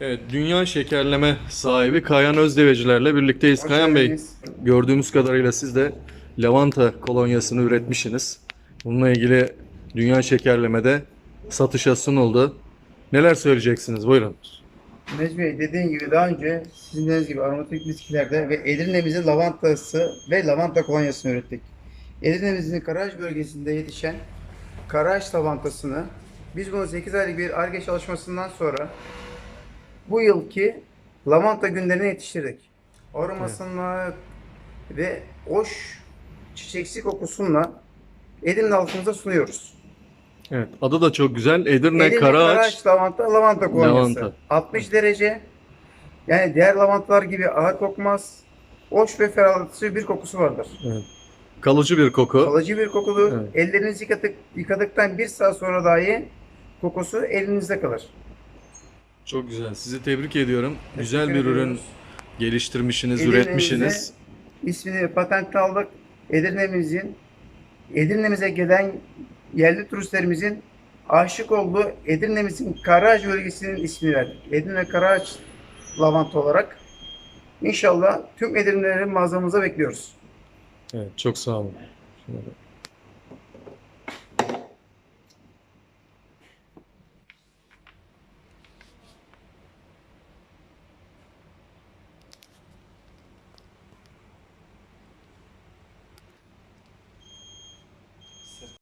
Evet, dünya şekerleme sahibi Kayan Özdevecilerle birlikteyiz. Hoş Kayan Bey, geldiniz. gördüğümüz kadarıyla siz de lavanta kolonyasını üretmişsiniz. Bununla ilgili dünya şekerlemede satışa sunuldu. Neler söyleyeceksiniz? Buyurun. Necmi Bey dediğin gibi daha önce sizin dediğiniz gibi aromatik bitkilerde ve Edirne'mizin lavantası ve lavanta kolonyasını ürettik. Edirne'mizin Karaağaç bölgesinde yetişen Karaağaç lavantasını biz bunu 8 aylık bir ARGE çalışmasından sonra bu yılki lavanta günlerine yetiştirdik. Aromasıyla ve hoş çiçeksi kokusunla Edirne halkımıza sunuyoruz. Evet, adı da çok güzel. Edirne, Edirne Karaağaç. Karaağaç lavanta, lavanta kolonyası. Lavanta. 60 derece. Yani diğer lavantalar gibi ağır kokmaz. Hoş ve ferahlatıcı bir kokusu vardır. Kalıcı bir koku. Kalıcı bir kokudur. Evet. Ellerinizi yıkadık, yıkadıktan bir saat sonra dahi kokusu elinizde kalır. Çok güzel. Sizi tebrik ediyorum. güzel bir ediyoruz. ürün geliştirmişsiniz, Edirne'mize üretmişsiniz. İsmini patent aldık. Edirne'mizin Edirne'mize gelen yerli turistlerimizin aşık olduğu Edirne'mizin Karaağaç bölgesinin ismini verdik. Edirne Karaağaç lavanta olarak. İnşallah tüm Edirne'leri mağazamıza bekliyoruz. Evet, çok sağ olun. Şöyle.